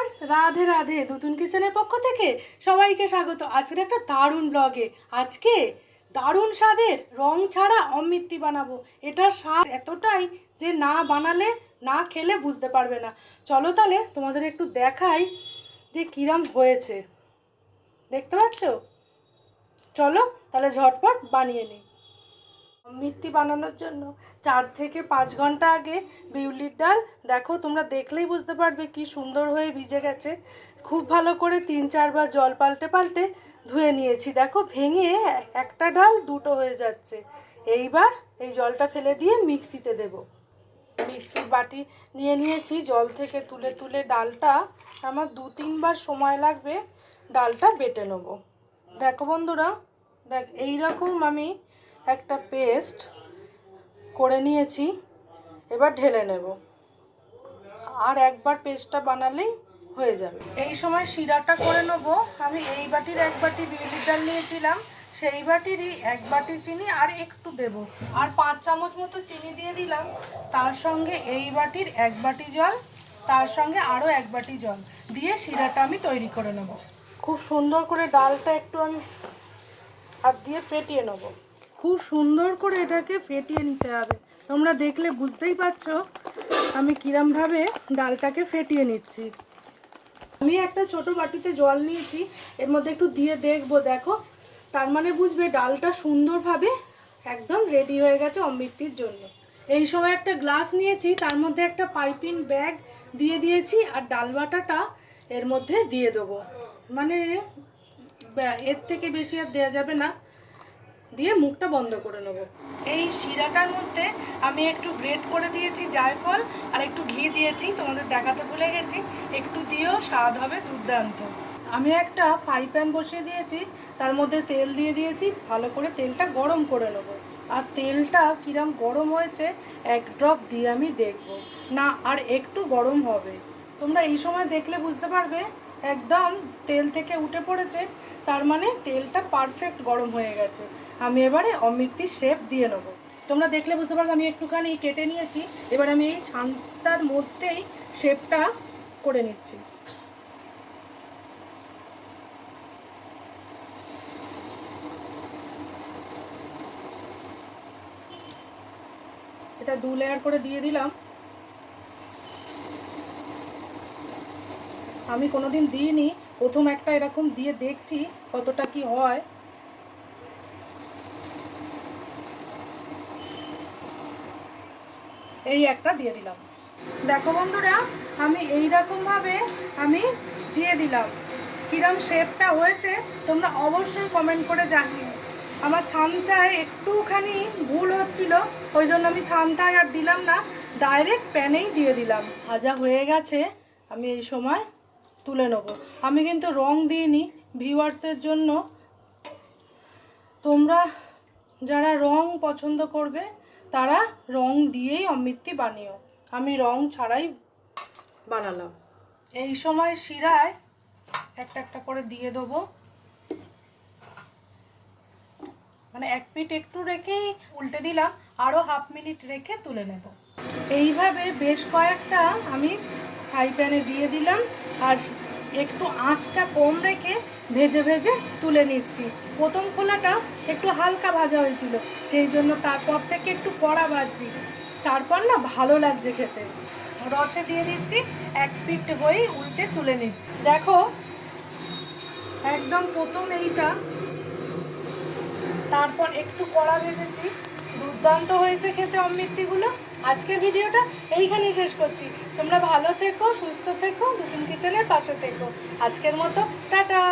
Viewers, Radhe Radhe. নতুন কিচেনের পক্ষ থেকে সবাইকে স্বাগত। আজকের একটা দারুণ ব্লগে আজকে দারুণ স্বাদের রং ছাড়া অমৃত্তি বানাবো। এটার স্বাদ এতটাই যে না বানালে, না খেলে বুঝতে পারবে না। চলো তাহলে তোমাদের একটু দেখাই যে কিরম হয়েছে। দেখতে পাচ্ছ? চলো তাহলে ঝটপট বানিয়ে নিই। মিত্তি বানানোর জন্য। চার থেকে পাঁচ ঘণ্টা আগে বিউলির ডাল। দেখো, তোমরা দেখলেই বুঝতে পারবে কি সুন্দর হয়ে ভিজে গেছে। খুব ভালো করে তিন চারবার জল পাল্টে পাল্টে ধুয়ে নিয়েছি। দেখো, ভেঙে একটা ডাল দুটো হয়ে যাচ্ছে। এইবার এই জলটা ফেলে দিয়ে মিক্সিতে দেব। মিক্সির বাটি নিয়ে নিয়েছি। জল থেকে তুলে তুলে ডালটা আমার দু তিনবার সময় লাগবে ডালটা বেটে নেব। দেখো বন্ধুরা, দেখ, এইরকম আমি একটা পেস্ট করে নিয়েছি, এবার ঢেলে নেব। আর একবার পেস্টটা বানালেই হয়ে যাবে। এই সময় শিরাটা করে নেব। আমি এই বাটির এক বাটি বিউলির ডাল নিয়েছিলাম, সেই বাটিরই এক বাটি চিনি আর একটু দেব। আর পাঁচ চামচ মতো চিনি দিয়ে দিলাম। তার সঙ্গে এই বাটির এক বাটি জল, তার সঙ্গে আরও এক বাটি জল দিয়ে শিরাটা আমি তৈরি করে নেব। খুব সুন্দর করে ডালটা একটু আমি হাত দিয়ে ফেটিয়ে নেব। খুব সুন্দর করে এটাকে ফেটিয়ে নিতে হবে। তোমরা দেখলে বুঝতেই পারছ আমি কিরমভাবে ডালটাকে ফেটিয়ে নিচ্ছি। আমি একটা ছোট বাটিতে জল নিয়েছি, এর মধ্যে একটু দিয়ে দেখব, দেখো। তার মানে বুঝবে ডালটা সুন্দরভাবে একদম রেডি হয়ে গেছে অমৃতির জন্য। এই সময় একটা গ্লাস নিয়েছি, তার মধ্যে একটা পাইপিং ব্যাগ দিয়ে দিয়েছি আর ডাল বাটাটা এর মধ্যে দিয়ে দেবো। মানে এর থেকে বেশি আর দেওয়া যাবে না। দিয়ে মুখটা বন্ধ করে নেব। এই শিরাটার মধ্যে আমি একটু গ্রেট করে দিয়েছি জায়ফল, আর একটু ঘি দিয়েছি, তোমাদের দেখাতে ভুলে গেছি। একটু দিয়েও স্বাদ হবে দুর্দান্ত। আমি একটা ফ্রাই প্যান বসিয়ে দিয়েছি, তার মধ্যে তেল দিয়ে দিয়েছি, ভালো করে তেলটা গরম করে নেব। আর তেলটা কিরম গরম হয়েছে, এক ড্রপ দিয়ে আমি দেখব। না, আর একটু গরম হবে। তোমরা এই সময় দেখলে বুঝতে পারবে একদম তেল থেকে উঠে পড়েছে, তার মানে তেলটা পারফেক্ট গরম হয়ে গেছে। আমি এবারে অমৃতির শেপ দিয়ে নেব। তোমরা দেখলে বুঝতে পারবে, আমি একটুখানি কেটে নিয়েছি, এবার আমি এই ছানটার মধ্যেই শেপটা করে নিচ্ছি। এটা দু লেয়ার করে দিয়ে দিলাম। আমি কোনোদিন দিইনি। প্রথম একটা এরকম দিয়ে দেখছি কতটা কি হয়। এই একটা দিয়ে দিলাম। দেখো বন্ধুরা, আমি এই ভাবে আমি দিয়ে দিলাম। কিরম শেপটা হয়েছে, তোমরা অবশ্যই কমেন্ট করে জানিও। আমার ছানটায় একটুখানি ভুল হচ্ছিল, ওই জন্য আমি ছানটায় আর দিলাম না ডাইরেক্ট প্যানেই দিয়ে দিলাম। ভাজা হয়ে গেছে, আমি এই সময় তুলে নেব। আমি কিন্তু রং দিইনি ভিউয়ার্সের জন্য। তোমরা যারা রং পছন্দ করবে, তারা রং দিয়েই অমৃতি বানিও। আমি রং ছাড়াই বানালাম। এই সময় শিরায় একটা একটা করে দিয়ে দেবো। মানে এক পিঠ একটু রেখেই উল্টে দিলাম আরও হাফ মিনিট রেখে তুলে নেব। এইভাবে বেশ কয়েকটা আমি ফ্রাই প্যানে দিয়ে দিলাম। আর একটু আঁচটা কম রেখে ভেজে ভেজে তুলে নিচ্ছি। প্রথম খোলাটা একটু হালকা ভাজা হয়েছিল, সেই জন্য তারপর থেকে একটু কড়া ভাজছি। তারপর না ভালো লাগছে খেতে। রসে দিয়ে দিচ্ছি, এক পিঠ হয়ে উল্টে তুলে নিচ্ছি। দেখো, একদম প্রথম এইটা। তারপর একটু কড়া ভেজেছি। দুর্দান্ত হয়েছে খেতে অমৃতিগুলো। আজকের ভিডিওটা এইখানেই শেষ করছি। তোমরা ভালো থেকো, সুস্থ থেকো, নতুন কিচেনের পাশে থেকো। আজকের মতো, টাটা!